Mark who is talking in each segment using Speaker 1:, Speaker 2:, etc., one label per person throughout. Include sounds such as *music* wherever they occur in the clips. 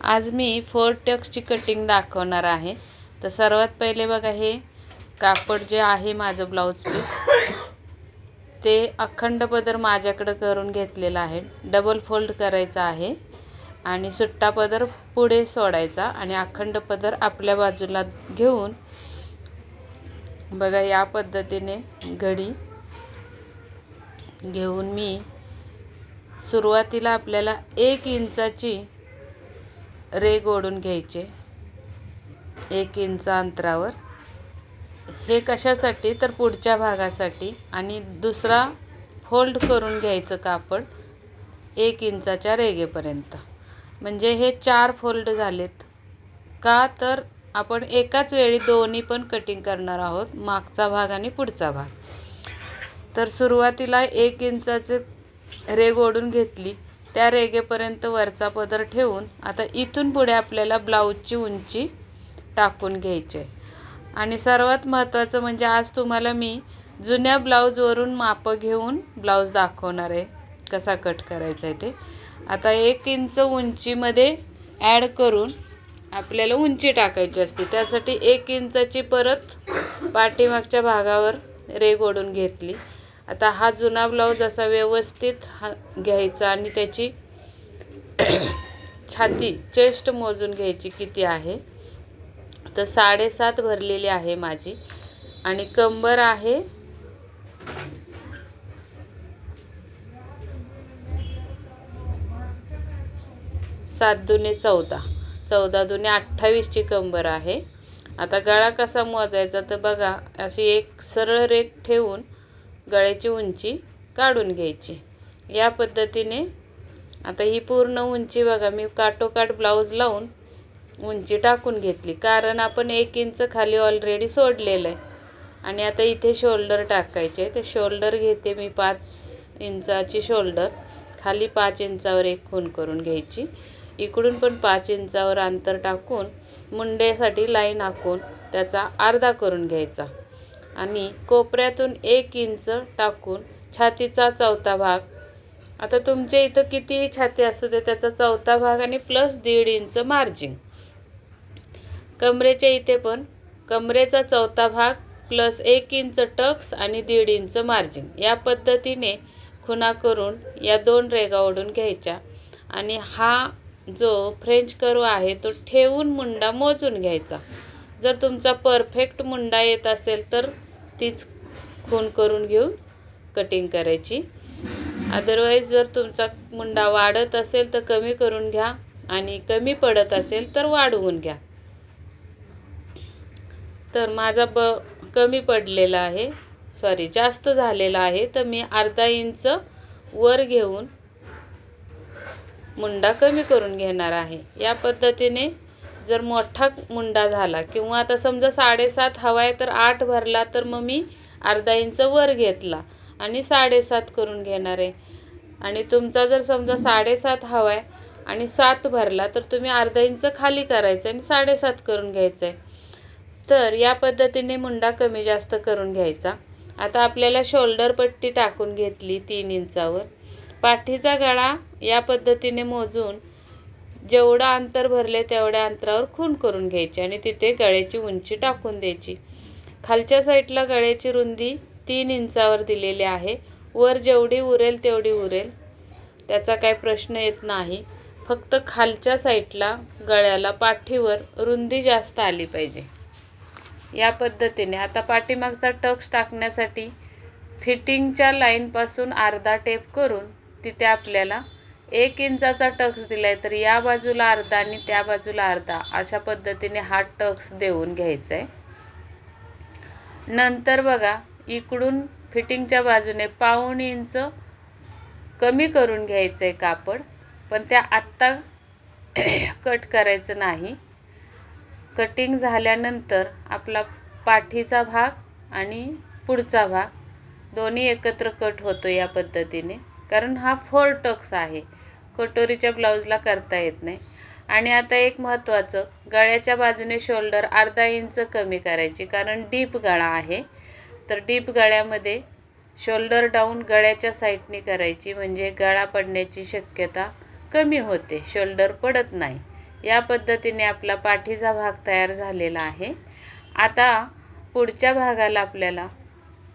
Speaker 1: आज मी four टक्सची cutting दाखवणार आहे. तर सर्वात पहिले बघा हे कापड जे आहे माझं ब्लाऊज पीस ते अखंड पदर माझ्याकडं करून घेतलेलं आहे. डबल फोल्ड करायचा आहे आणि सुट्टा पदर पुढे सोडायचा आणि अखंड पदर आपल्या बाजूला घेऊन बघा या पद्धतीने घडी घेऊन मी सुरुवातीला आपल्याला एक इंचाची रेग ओढून घ्यायचे. एक इंच अंतरावर. हे कशासाठी? तर पुढच्या भागासाठी. आणि दुसरा फोल्ड करून घ्यायचं कापड एक इंचाच्या रेगेपर्यंत. म्हणजे हे चार फोल्ड झालेत. का तर आपण एकाच वेळी दोन्ही पण कटिंग करणार आहोत मागचा भाग आणि पुढचा भाग. तर सुरुवातीला एक इंचाचे रेग ओढून घेतली. त्या रेगेपर्यंत वरचा पदर ठेवून आता इथून पुढे आपल्याला ब्लाऊजची उंची टाकून घ्यायची आहे. आणि सर्वात महत्त्वाचं म्हणजे आज तुम्हाला मी जुन्या ब्लाऊजवरून मापं घेऊन ब्लाऊज दाखवणार आहे. कसा कट करायचा आहे ते. आता एक इंच उंचीमध्ये ॲड करून आपल्याला उंची टाकायची असते. त्यासाठी एक इंचाची परत पाठीमागच्या भागावर रेग ओढून घेतली. आता हा जुना ब्लाऊज असा व्यवस्थित हा घ्यायचा आणि त्याची *coughs* छाती चेस्ट मोजून घ्यायची किती आहे. तर साडेसात भरलेली आहे माझी आणि कंबर आहे सात दुने चौदा. चौदा दुने अठ्ठावीसची कंबर आहे. आता गळा कसा मोजायचा तर बघा अशी एक सरळ रेख ठेवून गळ्याची उंची काढून घ्यायची. या पद्धतीने आता ही पूर्ण उंची बघा मी काटोकाट ब्लाऊज लावून उंची टाकून घेतली. कारण आपण एक इंच खाली ऑलरेडी सोडलेलं आहे. आणि आता इथे शोल्डर टाकायचे ते शोल्डर घेते मी पाच इंचाची शोल्डर खाली पाच इंचावर एक खून करून घ्यायची. इकडून पण पाच इंचावर अंतर टाकून मुंड्यासाठी लाईन आखून त्याचा अर्धा करून घ्यायचा. आणि कोपऱ्यातून एक इंच टाकून छातीचा चौथा भाग. आता तुमच्या इथं कितीही छाती असू दे त्याचा चौथा भाग आणि प्लस दीड इंच मार्जिन कमरेच्या इथे पण कमरेचा चौथा भाग प्लस एक इंच टक्स आणि दीड इंच मार्जिन या पद्धतीने खुणा करून या दोन रेगा ओढून घ्यायच्या. आणि हा जो फ्रेंच कर्व आहे तो ठेवून मुंडा मोजून घ्यायचा. जर तुमचा परफेक्ट मुंडा येत असेल तर तीच खून करून घेऊन कटिंग करायची. अदरवाईज जर तुमचा मुंडा वाढत असेल तर कमी करून घ्या आणि कमी पडत असेल तर वाढवून घ्या. तर माझा ब कमी पडलेला आहे. सॉरी जास्त झालेला आहे. तर मी अर्धा इंच वर घेऊन मुंडा कमी करून घेणार आहे. या पद्धतीने जर मोठा मुंडा झाला किंवा आता समजा साडेसात हवा आहे तर आठ भरला तर मग मी अर्धा इंच वर घेतला आणि साडेसात करून घेणार आहे. आणि तुमचा जर समजा साडेसात हवा आहे आणि सात भरला तर तुम्ही अर्धा इंच खाली करायचं आणि साडेसात करून घ्यायचं आहे तर या पद्धतीने मुंडा कमी जास्त करून घ्यायचा. आता आपल्याला शोल्डर पट्टी टाकून घेतली तीन इंचावर. पाठीचा गळा या पद्धतीने मोजून जेवढं अंतर भरले तेवढ्या अंतरावर खून करून घ्यायची आणि तिथे गळ्याची उंची टाकून द्यायची. खालच्या साईडला गळ्याची रुंदी तीन इंचावर दिलेली आहे. वर जेवढी उरेल तेवढी उरेल. त्याचा काही प्रश्न येत नाही. फक्त खालच्या साईडला गळ्याला पाठीवर रुंदी जास्त आली पाहिजे. या पद्धतीने आता पाठीमागचा टक्स टाकण्यासाठी फिटिंगच्या लाईनपासून अर्धा टेप करून तिथे आपल्याला एक इंचाचा टक्स दिलाय तर या बाजूला अर्धा आणि त्या बाजूला अर्धा. अशा पद्धतीने हा टक्स देऊन घ्यायचा आहे नंतर बघा इकडून फिटिंगच्या बाजूने पाऊण इंच कमी करून घ्यायचं आहे कापड पण त्या आत्ता *coughs* कट करायचं नाही. कटिंग झाल्यानंतर आपला पाठीचा भाग आणि पुढचा भाग दोन्ही एकत्र कट होतो या पद्धतीने. कारण हा फोर टक्स आहे. कटोरीच्या ब्लाऊजला करता येत नाही. आणि आता एक महत्त्वाचं गळ्याच्या बाजूने शोल्डर अर्धा इंच कमी करायची कारण डीप गळा आहे. तर डीप गळ्यामध्ये शोल्डर डाऊन गळ्याच्या साईडने करायची म्हणजे गळा पडण्याची शक्यता कमी होते शोल्डर पडत नाही. या पद्धतीने आपला पाठीचा भाग तयार झालेला आहे. आता पुढच्या भागाला आपल्याला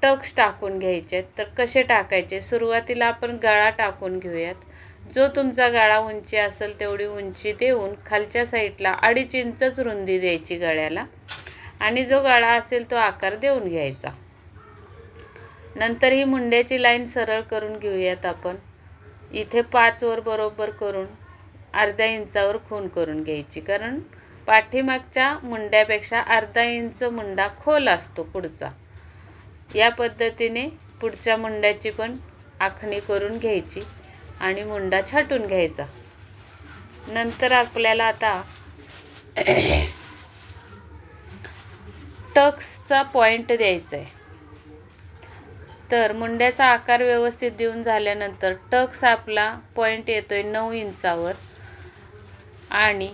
Speaker 1: टक्स टाकून घ्यायचे आहेत. तर कसे टाकायचे? सुरुवातीला आपण गळा टाकून घेऊयात. जो तुमचा गळा उंची असेल तेवढी उंची देऊन खालच्या साईडला अडीच इंचच रुंदी द्यायची गळ्याला. आणि जो गळा असेल तो आकार देऊन घ्यायचा. नंतर ही मुंड्याची लाईन सरळ करून घेऊयात आपण. इथे पाचवर बरोबर करून अर्ध्या इंचावर खून करून घ्यायची. कारण पाठीमागच्या मुंड्यापेक्षा अर्धा इंच मुंडा खोल असतो पुढचा. या पद्धतीने पुढच्या मुंड्याची पण आखणी करून घ्यायची आणि मुंडा छाटून घ्यायचा. नंतर आपल्याला आता टक्सचा पॉईंट द्यायचा आहे तर मुंड्याचा आकार व्यवस्थित देऊन झाल्यानंतर टक्स आपला पॉईंट येतो आहे नऊ इंचावर आणि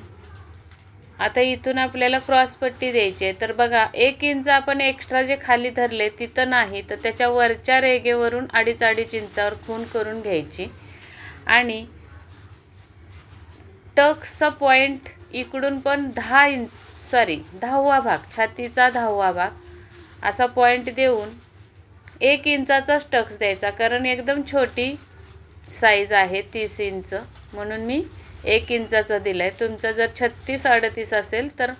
Speaker 1: आता इथून आपल्याला क्रॉसपट्टी द्यायची आहे. तर बघा एक इंच आपण एक्स्ट्रा जे खाली धरले तिथं नाही. तर त्याच्या वरच्या रेगेवरून अडीच अडीच इंचावर खून करून घ्यायची. आणि टक्सचा पॉईंट इकडून पण दहा इंच सॉरी दहावा भाग छातीचा दहावा भाग असा पॉईंट देऊन एक इंचाचाच टक्स द्यायचा. कारण एकदम छोटी साईज आहे तीस इंच. म्हणून मी एक इंचाचा दिला आहे तुमचा जर छत्तीस अडतीस असेल तर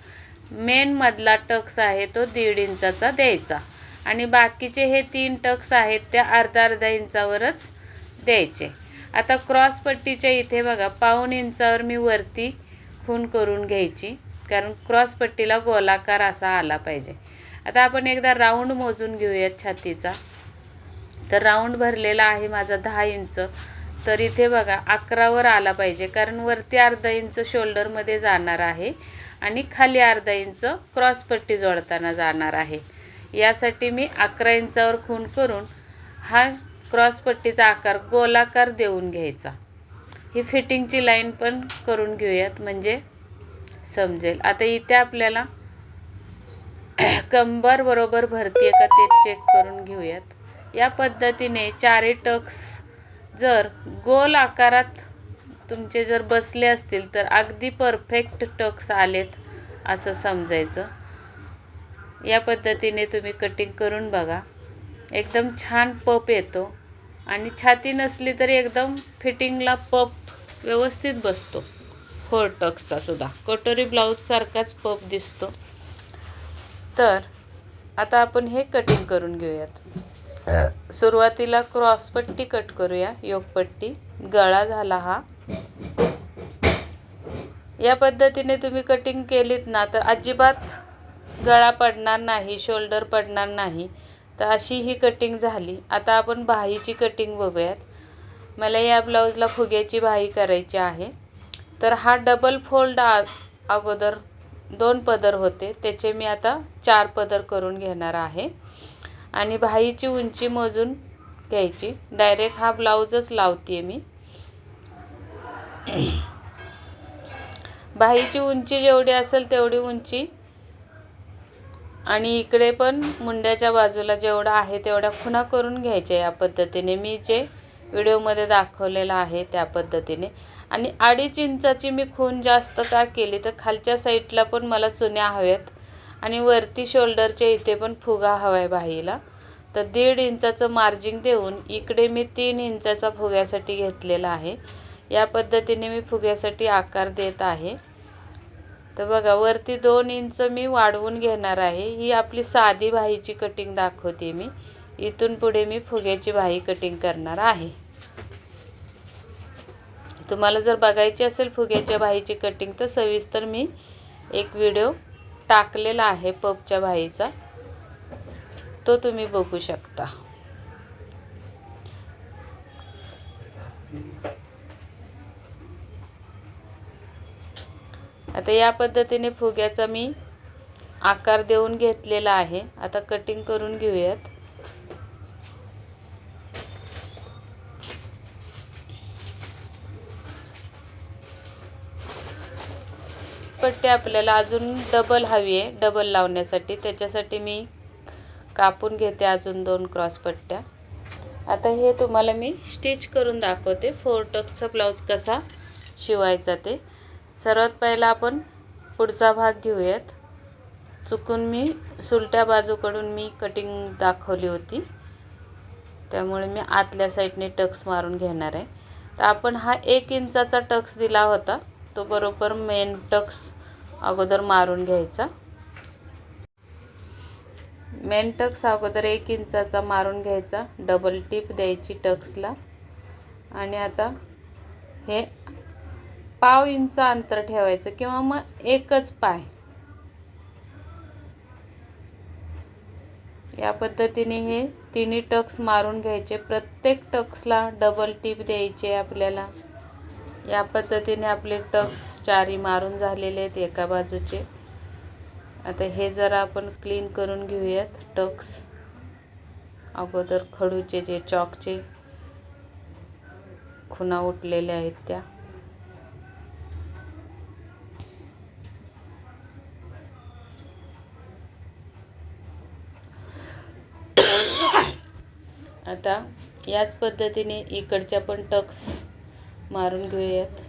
Speaker 1: मेनमधला टक्स आहे तो दीड इंचाचा द्यायचा. आणि बाकीचे हे तीन टक्स आहेत त्या अर्धा अर्धा इंचावरच द्यायचे. आता क्रॉस पट्टीच्या इथे बघा पाऊण इंचावर मी वरती खून करून घ्यायची. कारण क्रॉस पट्टीला गोलाकार असा आला पाहिजे. आता आपण एकदा राऊंड मोजून घेऊयात छातीचा. तर राऊंड भरलेला आहे माझा दहा इंच. तर इथे बघा अकरावर आला पाहिजे कारण वरती अर्धा इंच शोल्डरमध्ये जाणार आहे आणि खाली अर्धा इंच क्रॉसपट्टी जोडताना जाणार आहे. यासाठी मी अकरा इंचावर खून करून हा क्रॉसपट्टीचा आकार गोलाकार देऊन घ्यायचा. ही फिटिंगची लाईन पण करून घेऊयात म्हणजे समजेल. आता इथे आपल्याला *coughs* कंबर बरोबर भरती का ते चेक करून घेऊयात. या पद्धतीने चारे टक्स जर गोल आकारात तुमचे जर बसले असतील तर अगदी परफेक्ट टक्स आलेत असं समजायचं. या पद्धतीने तुम्ही कटिंग करून बघा. एकदम छान पप येतो आणि छाती नसली तरी एकदम फिटिंगला पप व्यवस्थित बसतो. फोर टक्सचा सुद्धा. कटोरी ब्लाऊजसारखाच पप दिसतो. तर आता आपण हे कटिंग करून घेऊयात. सुरुवातीला क्रॉसपट्टी कट करूया योगपट्टी गळा झाला हा. या पद्धतीने तुम्ही कटिंग केलीत ना तर अजिबात गळा पडणार नाही शोल्डर पडणार नाही. तर अशी ही कटिंग झाली. आता आपण बाहीची कटिंग बघूयात. मला या ब्लाऊजला फुग्याची बाही करायची आहे. तर हा डबल फोल्ड आ अगोदर दोन पदर होते. त्याचे मी आता चार पदर करून घेणार आहे. आणि बाहीची उंची मोजून घ्यायची. डायरेक्ट हा ब्लाऊजच लावते मी. बाहीची उंची जेवढी असेल तेवढी उंची. आणि इकडे पण मुंड्याच्या बाजूला जेवढा आहे तेवढ्या खुणा करून घ्यायच्या या पद्धतीने. मी जे व्हिडिओमध्ये दाखवलेलं आहे त्या पद्धतीने. आणि अडीच इंचाची मी खून जास्त का केली तर खालच्या साईडला पण मला चुन्या हव्यात. आणि वरती शोल्डरच्या इथे पण फुगा हवा आहे बाहीला. तर दीड इंचाचं मार्जिंग देऊन इकडे मी तीन इंचाचा फुग्यासाठी घेतलेला आहे. या पद्धतीने मी फुग्यासाठी आकार देत आहे. तर बघा वरती दोन इंच मी वाढवून घेणार आहे. ही आपली साधी बाहीची कटिंग दाखवते मी. इथून पुढे मी फुग्याची बाही कटिंग करणार आहे. तुम्हाला जर बघायची असेल फुग्याच्या बाहीची कटिंग तर सविस्तर मी एक व्हिडिओ टाकलेला आहे पपच्या भाईचा. तो तुम्ही बघू शकता. आता या पद्धतीने फुग्याचा मी आकार देऊन घेतलेला आहे. आता कटिंग करून घेऊयात. पट्टी आपल्याला अजून डबल हवी आहे. डबल लावण्यासाठी. त्याच्यासाठी मी कापून घेते अजून दोन क्रॉस पट्ट्या. आता हे तुम्हाला मी स्टिच करून दाखवते. फोर टक्सचा ब्लाऊज कसा शिवायचा ते. सर्वात पहिला आपण पुढचा भाग घेऊयात. चुकून मी सुलट्या बाजूकडून मी कटिंग दाखवली होती. त्यामुळे मी आतल्या साईडने टक्स मारून घेणार आहे. तर आपण हा एक इंचाचा टक्स दिला होता. तो बरोबर मेन टक्स अगोदर मारून घ्यायचा. मेन टक्स अगोदर एक इंचाचा मारून घ्यायचा डबल टिप द्यायची टक्सला. आणि आता हे पाव इंच अंतर ठेवायचं किंवा मग एकच पाय. या पद्धतीने हे तिन्ही टक्स मारून घ्यायचे. प्रत्येक टक्सला डबल टिप द्यायचे आपल्याला. या पद्धतीने आपले टक्स चारी मारून झालेले आहेत एका बाजूचे. आता हे जरा आपण क्लीन करून घेऊयात टक्स. अगोदर खडूचे जे चॉकचे खुणा उठलेल्या आहेत त्या. आता याच पद्धतीने इकडच्या पण टक्स मारून घेऊयात.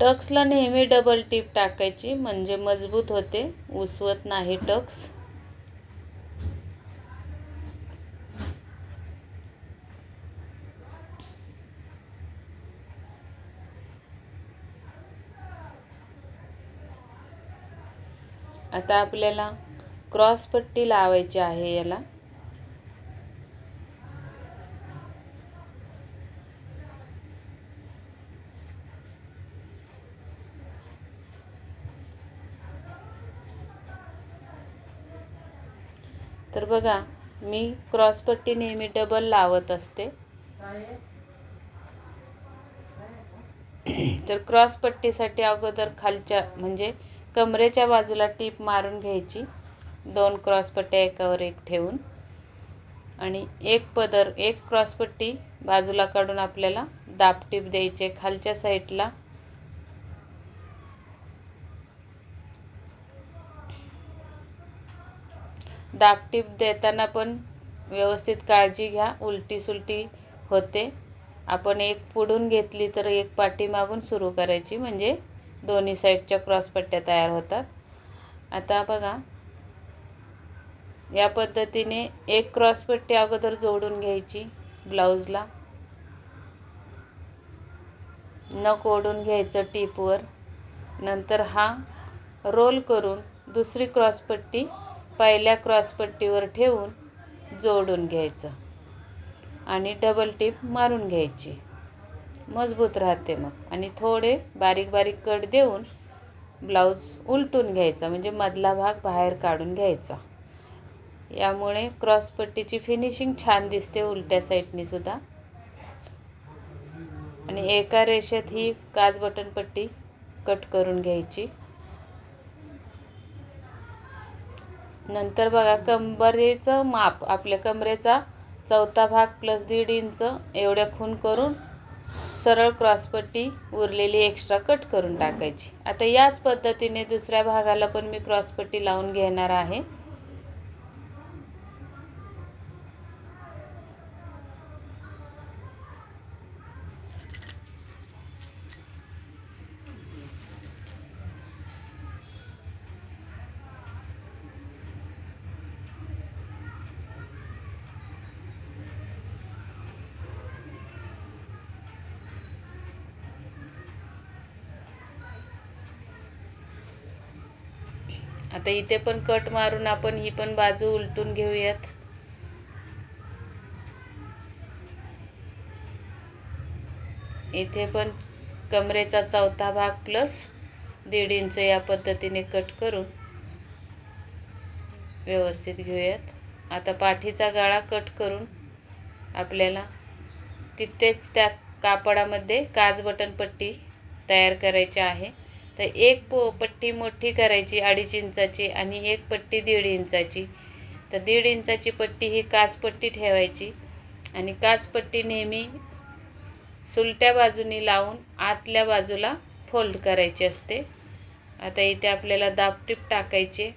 Speaker 1: टक्सला नेहमी डबल टीप टाकायची म्हणजे मजबूत होते उसवत नाही टक्स. आता आपल्याला क्रॉस पट्टी लावायची आहे याला. तर बघा मी क्रॉसपट्टी नेहमी डबल लावत असते. तर क्रॉसपट्टीसाठी अगोदर खालच्या म्हणजे कमरेच्या बाजूला टीप मारून घ्यायची. दोन क्रॉसपट्ट्या एकावर एक ठेवून आणि एक पदर एक क्रॉसपट्टी बाजूला काढून आपल्याला दाबटीप द्यायचे खालच्या साईडला दाबटीप देताना पण व्यवस्थित काळजी घ्या. उलटी सुलटी होते. आपण एक पुढून घेतली तर एक पाठीमागून सुरू करायची. म्हणजे दोन्ही साईडच्या क्रॉसपट्ट्या तयार होतात. आता बघा या पद्धतीने एक क्रॉसपट्टी अगोदर जोडून घ्यायची ब्लाऊजला नक ओढून घ्यायचं टीपवर नंतर हा रोल करून दुसरी क्रॉसपट्टी पहिल्या क्रॉसपट्टीवर ठेवून जोडून घ्यायचं. आणि डबल टीप मारून घ्यायची. मजबूत राहते मग. आणि थोडे बारीक बारीक कट देऊन ब्लाऊज उलटून घ्यायचा. म्हणजे मधला भाग बाहेर काढून घ्यायचा. यामुळे क्रॉसपट्टीची फिनिशिंग छान दिसते उलट्या साईडनीसुद्धा आणि एका रेषेत ही काच बटन पट्टी कट करून घ्यायची. नंतर बघा कंबरेचं माप आपल्या कमरेचा चौथा भाग प्लस दीड इंच एवढ्या खून करून सरळ क्रॉसपट्टी उरलेली एक्स्ट्रा कट करून टाकायची. आता याच पद्धतीने दुसऱ्या भागाला पण मी क्रॉसपट्टी लावून घेणार आहे आता इथे पण कट मारून आपण ही पण बाजू उलटून घेऊयात. इथे पण कमरेचा चौथा भाग प्लस दीड इंच या पद्धतीने कट करून व्यवस्थित घेऊयात. आता पाठीचा गाळा कट करून आपल्याला तिथेच त्या कापडामध्ये काच बटन पट्टी तयार करायची आहे. तर एक पो पट्टी मोठी करायची अडीच इंचाची आणि एक पट्टी दीड इंचाची. तर दीड इंचाची पट्टी ही काचपट्टी ठेवायची आणि काचपट्टी नेहमी सुलट्या बाजूनी लावून आतल्या बाजूला फोल्ड करायची असते. आता इथे आपल्याला दाबटीप टाकायचे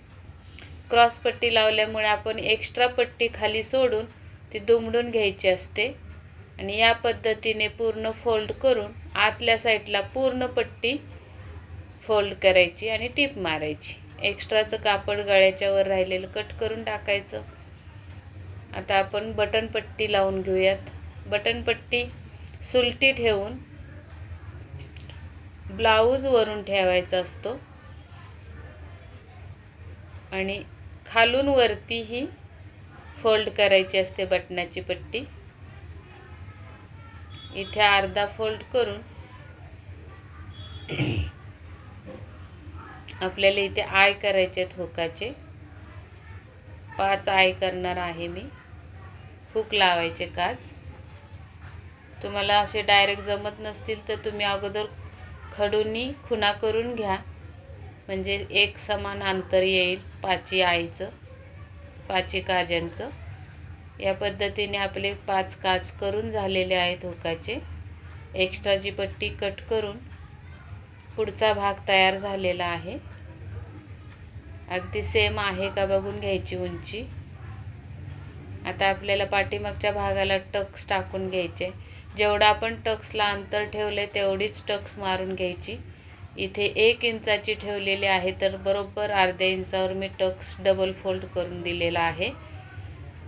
Speaker 1: क्रॉस पट्टी लावल्यामुळे आपण एक्स्ट्रा पट्टी खाली सोडून ती दुमडून घ्यायची असते आणि या पद्धतीने पूर्ण फोल्ड करून आतल्या साईडला पूर्ण पट्टी फोल्ड करायची आणि टीप मारायची. एक्स्ट्राचं कापड गळ्याच्यावर राहिलेलं कट करून टाकायचं. आता आपण बटन पट्टी लावून घेऊयात. बटन पट्टी सुलटी ठेवून ब्लाऊज वरून ठेवायचा असतो. आणि खालून वरती ही फोल्ड करायची असते बटनाची पट्टी. इथे अर्धा फोल्ड करून आपल्याला इथे आय करायचे आहेत हुकाचे. पाच आय करणार आहे मी. हुक लावायचे काच. तुम्हाला असे डायरेक्ट जमत नसतील तर तुम्ही अगोदर खडूनी खुणा करून घ्या. म्हणजे एक समान अंतर येईल पाची आईचं पाची काज्यांचं. या पद्धतीने आपले पाच काच करून झालेले आहेत हुकाचे. एक्स्ट्राची पट्टी कट करून पुढचा भाग तयार झालेला आहे. अगदी सेम आहे का बघून घ्यायची उंची. आता आपल्याला पाठीमागच्या भागाला टक्स टाकून घ्यायचे. जेवढं आपण टक्सला अंतर ठेवले तेवढीच टक्स मारून घ्यायची. इथे एक इंचाची ठेवलेली आहे तर बरोबर अर्ध्या इंचावर मी टक्स डबल फोल्ड करून दिलेला आहे.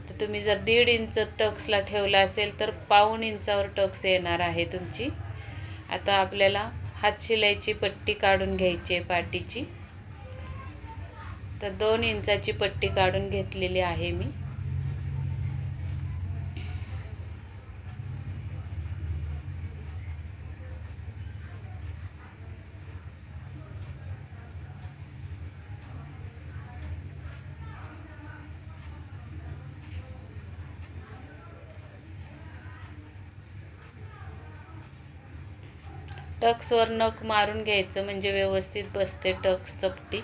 Speaker 1: तर तुम्ही जर दीड इंच टक्सला ठेवला असेल तर पाऊण इंचावर टक्स येणार आहे तुमची. आता आपल्याला हात शिलाईची पट्टी काढून घ्यायची आहे पाटीची तर दोन इंचाची पट्टी काढून घेतलेली आहे मी. टक्सवर नख मारून घ्यायचं म्हणजे व्यवस्थित बसते टक्स चपटी.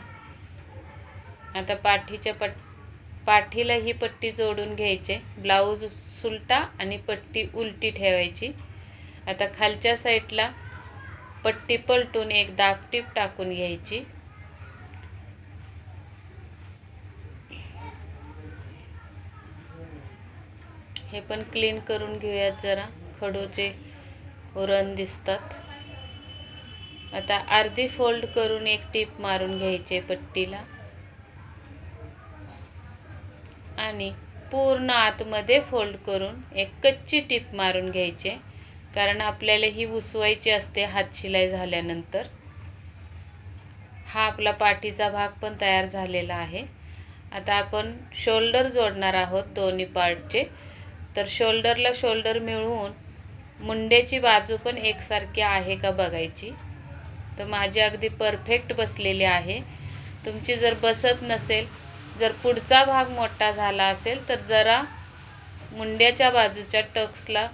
Speaker 1: आता पाठीच्या पट पाठीला ही पट्टी जोडून घ्यायचे. ब्लाऊज सुलटा आणि पट्टी उलटी ठेवायची. आता खालच्या साईडला पट्टी पलटून एक दापटीप टाकून घ्यायची. हे पण क्लीन करून घेऊयात जरा. खडूचे उरण दिसतात. आता अर्धी फोल्ड करून एक टीप मारून घ्यायचे पट्टीला. आणि पूर्ण आतमध्ये फोल्ड करून एक कच्ची टीप मारून घ्यायचे कारण आपल्याला ही उसवायची असते हात शिलाई झाल्यानंतर. हा आपला पाठीचा भाग पण तयार झालेला आहे. आता आपण शोल्डर जोडणार आहोत दोन्ही पार्टचे. तर शोल्डरला शोल्डर मिळवून मुंड्याची बाजू पण एकसारखी आहे का बघायची. तर माझी अगदी परफेक्ट बसलेली आहे. तुमची जर बसत नसेल जर पुढचा भाग मोठा झाला असेल तर जरा मुंड्याच्या बाजूच्या टक्सला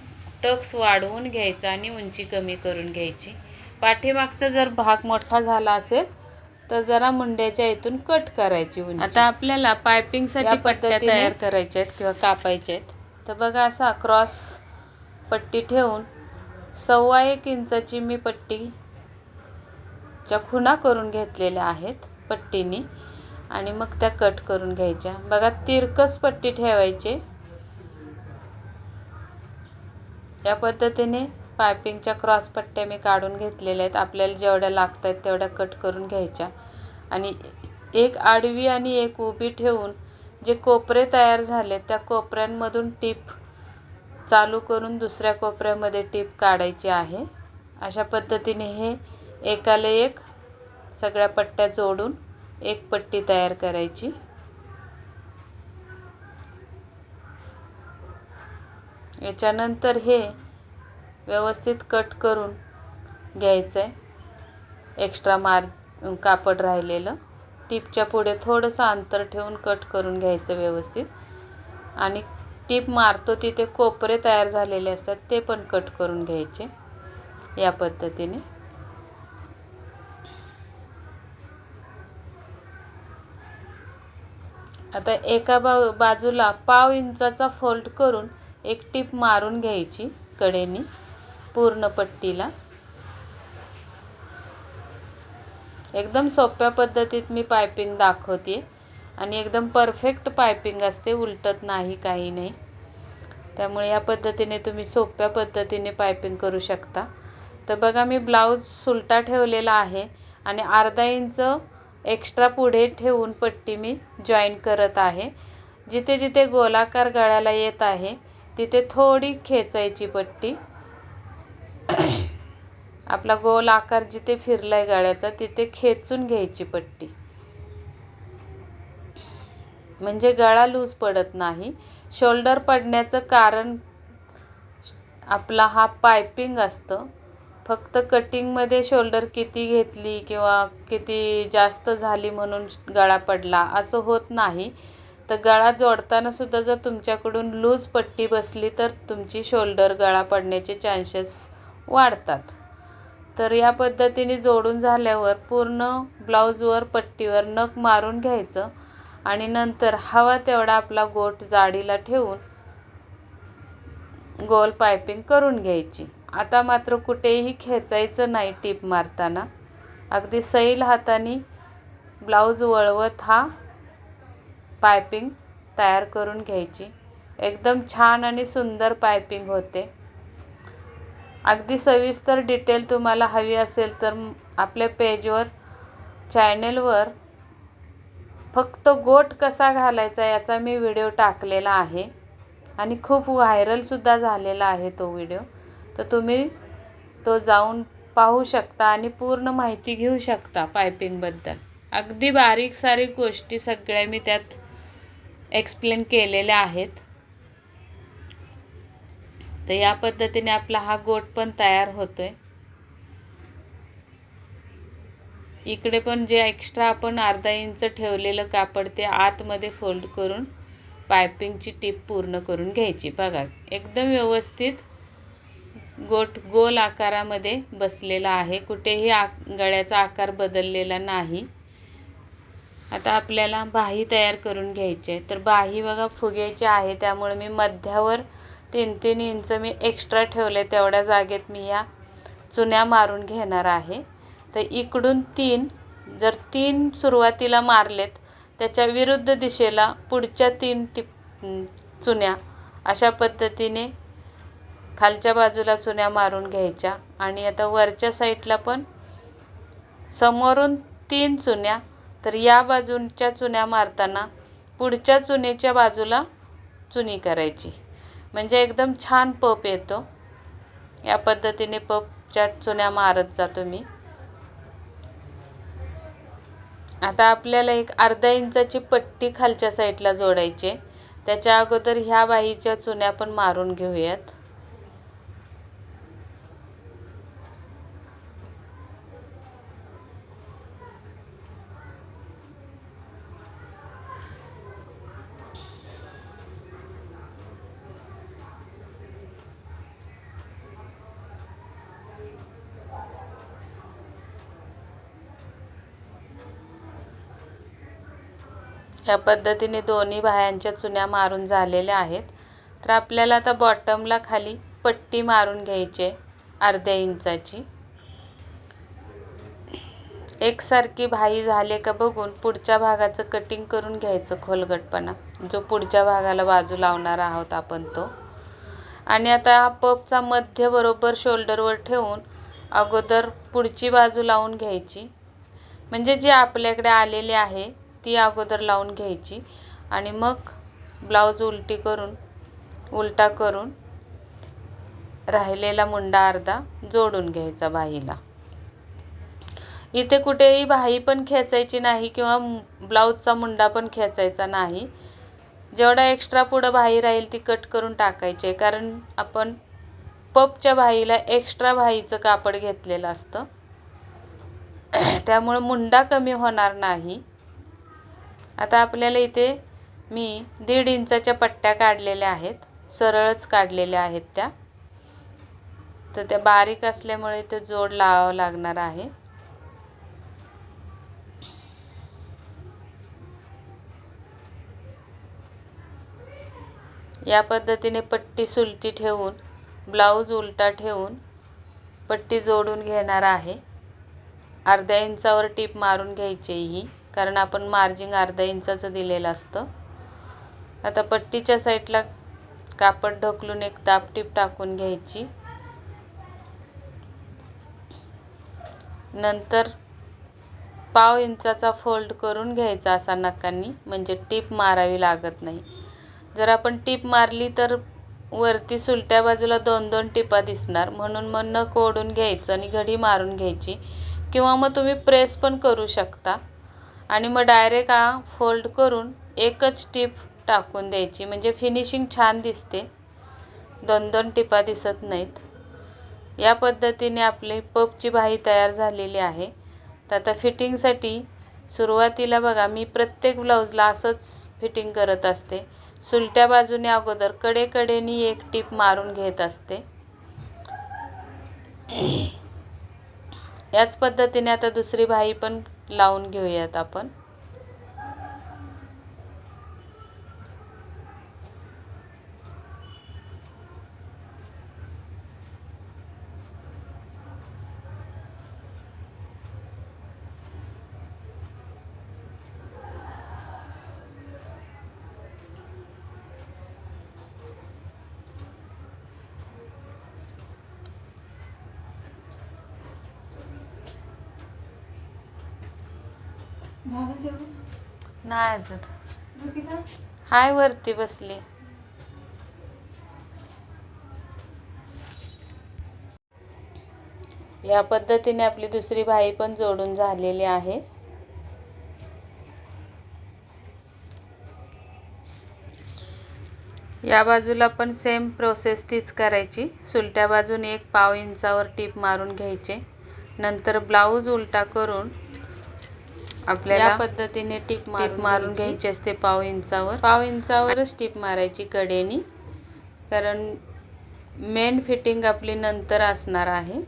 Speaker 1: टक्स वाढवून घ्यायचा आणि उंची कमी करून घ्यायची. पाठीमागचा जर भाग मोठा झाला असेल तर जरा मुंड्याच्या इथून कट करायची उंची. आता आपल्याला पायपिंगसाठी पट्ट्या तयार करायच्या आहेत किंवा कापायच्या आहेत. तर बघा असा क्रॉस पट्टी ठेवून सव्वा एक इंचाची मी पट्टी च्या खुणा करून घेतलेल्या आहेत पट्टीनी आणि मग त्या कट करून घ्यायच्या. बघा तिरकस पट्टी ठेवायची. या पद्धतीने पायपिंगच्या क्रॉस पट्ट्या मी काढून घेतलेल्या आहेत. आपल्याला जेवढ्या लागत आहेत तेवढ्या कट करून घ्यायच्या. आणि एक आडवी आणि एक उभी ठेवून जे कोपरे तयार झाले त्या कोपऱ्यांमधून टीप चालू करून दुसऱ्या कोपऱ्यामध्ये टीप काढायची आहे. अशा पद्धतीने हे एकाला एक सगळ्या पट्ट्या जोडून एक पट्टी तयार करायची. याच्यानंतर हे व्यवस्थित कट करून घ्यायचं आहे एक्स्ट्रा मार कापड राहिलेलं. टीपच्या पुढे थोडंसं अंतर ठेवून कट करून घ्यायचं व्यवस्थित. आणि टीप मारतो तिथे कोपरे तयार झालेले असतात ते पण कट करून घ्यायचे. या पद्धतीने. आता एका बा बाजूला पाव इंचाचा फोल्ड करून एक टीप मारून घ्यायची कडेनी पूर्ण पट्टीला. एकदम सोप्या पद्धतीत मी पायपिंग दाखवते आणि एकदम परफेक्ट पायपिंग असते उलटत नाही काही नाही. त्यामुळे या पद्धतीने तुम्ही सोप्या पद्धतीने पायपिंग करू शकता. तर बघा मी ब्लाऊज सुलटा ठेवलेला आहे आणि अर्धा इंच एक्स्ट्रा पुढे ठेवून पट्टी मी जॉईन करत आहे. जिथे जिथे गोलाकार गळ्याला येत आहे तिथे थोडी खेचायची पट्टी. *coughs* आपला गोल आकार जिथे फिरलाय गळ्याचा तिथे खेचून घ्यायची पट्टी. म्हणजे गळा लूज पडत नाही. शोल्डर पडण्याचं कारण आपला हा पायपिंग असतं. फक्त कटिंगमध्ये शोल्डर किती घेतली किंवा किती जास्त झाली म्हणून गळा पडला असं होत नाही. तर गळा जोडताना सुद्धा जर तुमच्याकडून लूज पट्टी बसली तर तुमची शोल्डर गळा पडण्याचे चान्सेस वाढतात. तर या पद्धतीने जोडून झाल्यावर पूर्ण ब्लाऊजवर पट्टीवर नख मारून घ्यायचं आणि नंतर हवा तेवढा आपला गोट जाडीला ठेवून गोल पायपिंग करून घ्यायची. आता मात्र कुठेही खेचायचं नाही टीप मारताना. अगदी सैल हाताने ब्लाऊज वळवत हा पायपिंग तयार करून घ्यायची. एकदम छान आणि सुंदर पायपिंग होते. अगदी सविस्तर डिटेल तुम्हाला हवी असेल तर आपल्या पेजवर चॅनेलवर फक्त गोट कसा घालायचा याचा मी व्हिडिओ टाकलेला आहे. आणि खूप व्हायरलसुद्धा झालेला आहे तो व्हिडिओ. तर तुम्ही तो जाऊन पाहू शकता आणि पूर्ण माहिती घेऊ शकता पायपिंगबद्दल अगदी बारीक सारीक गोष्टी सगळ्या मी त्यात एक्सप्लेन केलेल्या आहेत. तर या पद्धतीने आपला हा गोट पण तयार होतो आहे इकडे पण जे एक्स्ट्रा आपण अर्धा इंच ठेवलेलं कापड ते आतमध्ये फोल्ड करून पायपिंगची टीप पूर्ण करून घ्यायची. बघा एकदम व्यवस्थित गोट गोल आकारामध्ये बसलेला आहे. कुठेही आ गळ्याचा आकार बदललेला नाही. आता आपल्याला बाही तयार करून घ्यायची आहे. तर बाही बघा फुग्याची आहे. त्यामुळे मी मध्यावर तीन तीन इंच मी एक्स्ट्रा ठेवले तेवढ्या जागेत मी या चुन्या मारून घेणार आहे. तर इकडून तीन जर तीन सुरुवातीला मारलेत त्याच्या विरुद्ध दिशेला पुढच्या तीन टिप चुन्या अशा पद्धतीने खालच्या बाजूला चुन्या मारून घ्यायच्या आणि आता वरच्या साईडला पण समोरून तीन चुन्या तर या बाजूच्या चुन्या मारताना पुढच्या चुनेच्या बाजूला चुनी करायची. म्हणजे एकदम छान पप येतो. या पद्धतीने पपच्या चुन्या मारत जातो मी आता आपल्याला एक अर्धा इंचाची पट्टी खालच्या साईडला जोडायची त्याच्या अगोदर ह्या बाईच्या चुन्या पण मारून घेऊयात. ह्या पद्धतीने दोन्ही बाह्यांच्या चुन्या मारून झालेल्या आहेत. तर आपल्याला आता बॉटमला खाली पट्टी मारून घ्यायची आहे अर्ध्या इंचाची. एकसारखी भाई झाले का बघून पुढच्या भागाचं कटिंग करून घ्यायचं खोलगटपणा. जो पुढच्या भागाला बाजू लावणार आहोत आपण तो. आणि आता हा पपचा मध्य बरोबर शोल्डरवर ठेवून अगोदर पुढची बाजू लावून घ्यायची. म्हणजे जे आपल्याकडे आलेले आहे ती अगोदर लावून घ्यायची आणि मग ब्लाऊज उलटी करून उलटा करून राहिलेला मुंडा अर्धा जोडून घ्यायचा बाहीला. इथे कुठेही बाही पण खेचायची नाही किंवा ब्लाऊजचा मुंडा पण खेचायचा नाही. जेवढा एक्स्ट्रा पुढं बाही राहील ती कट करून टाकायची आहे कारण आपण पपच्या बाहीला एक्स्ट्रा बाहीचं कापड घेतलेलं असतं. त्यामुळं मुंडा कमी होणार नाही. आता आपल्याला इथे मी दीड इंचाच्या पट्ट्या काढलेल्या आहेत. सरळच काढलेल्या आहेत त्या. तर त्या बारीक असल्यामुळे ते जोड लावावं लागणार आहे. या पद्धतीने पट्टी सुलटी ठेवून ब्लाऊज उलटा ठेवून पट्टी जोडून घेणार आहे. अर्ध्या इंचावर टीप मारून घ्यायची ही. कारण आपण मार्जिंग अर्धा इंचाचं दिलेलं असतं. आता पट्टीच्या साईडला कापड ढकलून एक तापटीप टाकून घ्यायची. नंतर पाव इंचाचा फोल्ड करून घ्यायचा असा नकांनी म्हणजे टीप मारावी लागत नाही. जर आपण टीप मारली तर वरती सुलट्या बाजूला दोन दोन टिपा दिसणार म्हणून मग नख ओढून घ्यायचं आणि घडी मारून घ्यायची. किंवा मग तुम्ही प्रेस पण करू शकता. आणि मग डायरेक्ट हा फोल्ड करून एकच टीप टाकून द्यायची. म्हणजे फिनिशिंग छान दिसते. दोन दोन टिपा दिसत नाहीत. या पद्धतीने आपली पपची बाही तयार झालेली आहे. तर आता फिटिंगसाठी सुरुवातीला बघा मी प्रत्येक ब्लाऊजला असंच फिटिंग करत असते. सुलट्या बाजूने अगोदर कडेकडेनी एक टीप मारून घेत असते. याच पद्धतीने आता दुसरी भाई पण लावून घेऊयात आपण.
Speaker 2: झालं जेवण?
Speaker 1: नाही अजून. हाय वरती बसली. या पद्धतीने आपली दुसरी बाई पण जोडून झालेली आहे. या बाजूला पण सेम प्रोसेस तीच करायची. सुलट्या बाजूने एक पाव इंचावर टीप मारून घ्यायचे. नंतर ब्लाऊज उलटा करून आपल्याला या पद्धतीने टीप मारून मारून घ्यायची असते पाव इंचावर. पाव इंचावरच टीप मारायची कडेनी. कारण मेन फिटिंग आपली नंतर असणार आहे.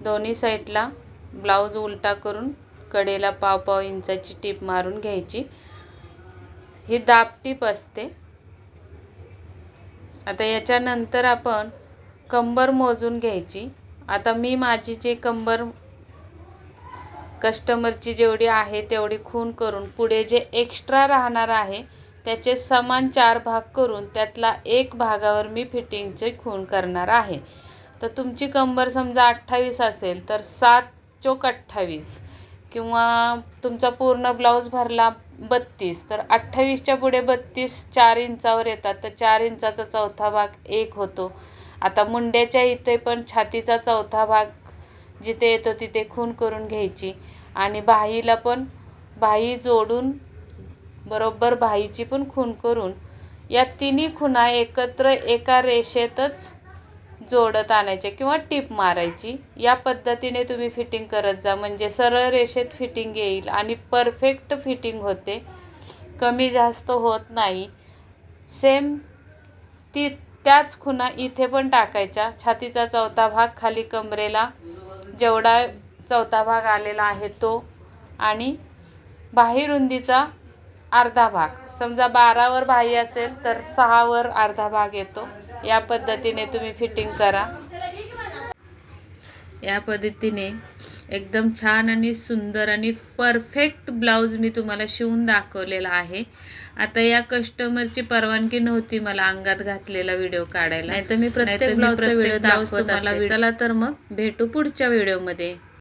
Speaker 1: दोन्ही साईडला ब्लाऊज उलटा करून कडेला पाव पाव इंचाची टीप मारून घ्यायची. ही दाब टीप असते. आता याच्यानंतर आपण कंबर मोजून घ्यायची. आता मी माझी जे कंबर कस्टमरची जेवढी आहे तेवढी खून करून पुढे जे एक्स्ट्रा राहणार आहे त्याचे समान चार भाग करून त्यातला एक भागावर मी फिटिंगचे खून करणार आहे. तर तुमची कंबर समजा अठ्ठावीस असेल तर सात चोक अठ्ठावीस किंवा तुमचा पूर्ण ब्लाऊज भरला बत्तीस तर अठ्ठावीसच्या पुढे बत्तीस चार इंचावर येतात तर चार इंचाचा चौथा भाग एक होतो. आता मुंड्याच्या इथे पण छातीचा चौथा भाग जिथे येतो तिथे खून करून घ्यायची. आणि बाहीला पण बाही जोडून बरोबर बाहीची पण खून करून या तिन्ही खुणा एकत्र एका रेषेतच जोडत आणायचे किंवा टीप मारायची. या पद्धतीने तुम्ही फिटिंग करत जा. म्हणजे सरळ रेषेत फिटिंग येईल आणि परफेक्ट फिटिंग होते. कमी जास्त होत नाही. सेम ती त्याच खुणा इथे पण टाकायच्या. छातीचा चौथा भाग खाली कमरेला जेवढा चौथा भाग आलेला आहे तो आणि बाही रुंदीचा अर्धा भाग. समजा बारावर बाही असेल तर सहावर अर्धा भाग येतो. या पद्धतीने तुम्ही फिटिंग करा. या पद्धतीने एकदम छान आणि सुंदर आणि परफेक्ट ब्लाऊज मी तुम्हाला शिवून दाखवलेला आहे. आता या कस्टमरची परवानगी नव्हती मला अंगात घातलेला व्हिडिओ काढायला. नाही तर मी प्रत्येक ब्लाऊजचा व्हिडिओ दाखवत असते. चला तर मग भेटू पुढच्या व्हिडिओमध्ये.